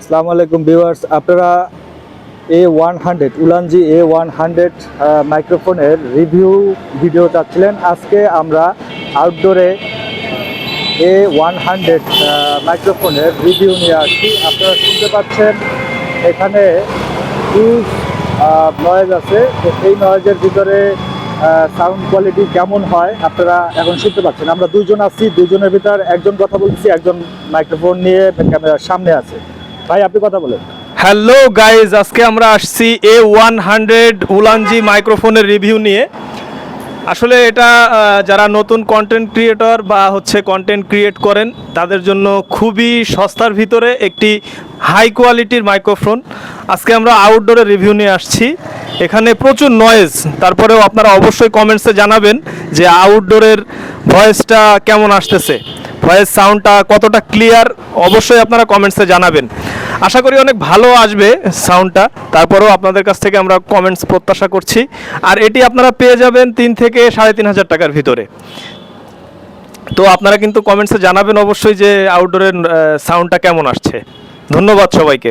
আসসালামু আলাইকুম ভিউয়ার্স, আপনারা A one hundred Ulanzi A one hundred মাইক্রোফোনের রিভিউ ভিডিও চাচ্ছিলেন। আজকে আমরা আউটডোরে এ ওয়ান হান্ড্রেড মাইক্রোফোনের রিভিউ নিয়ে আসছি। আপনারা শুনতে পাচ্ছেন, এখানে হিউজ নয়েজ আছে। তো এই নয়েজের ভিতরে সাউন্ড কোয়ালিটি কেমন হয়, আপনারা এখন শুনতে পাচ্ছেন। আমরা দুজন আছি, দুজনের ভিতর একজন কথা বলছি একজন মাইক্রোফোন নিয়ে ক্যামেরার সামনে আছে। ভাই, আপনি কথা বলেন। হ্যালো গাইজ, আজকে আমরা আসছি এ ওয়ান হান্ড্রেড উলানজি মাইক্রোফোনের রিভিউ নিয়ে। আসলে এটা যারা নতুন কন্টেন্ট ক্রিয়েটর বা হচ্ছে কন্টেন্ট ক্রিয়েট করেন, তাদের জন্য খুবই সস্তার ভিতরে একটি হাই কোয়ালিটির মাইক্রোফোন। আজকে আমরা আউটডোরে রিভিউ নিয়ে আসছি। এখানে প্রচুর নয়েজ তারপরেও আপনারা অবশ্যই কমেন্টসে জানাবেন যে আউটডোরের ভয়েসটা কেমন আসতেছে। ভয়েস সাউন্ডটা কতটা ক্লিয়ার, অবশ্যই আপনারা কমেন্টসে জানাবেন। আশা করি অনেক ভালো আসবে সাউন্ডটা, তারপরেও আপনাদের কাছ থেকে আমরা কমেন্টস প্রত্যাশা করছি। আর এটি আপনারা পেয়ে যাবেন তিন থেকে সাড়ে তিন হাজার টাকার ভিতরে। তো আপনারা কিন্তু কমেন্টসে জানাবেন অবশ্যই যে আউটডোরের সাউন্ডটা কেমন আসছে। ধন্যবাদ সবাইকে।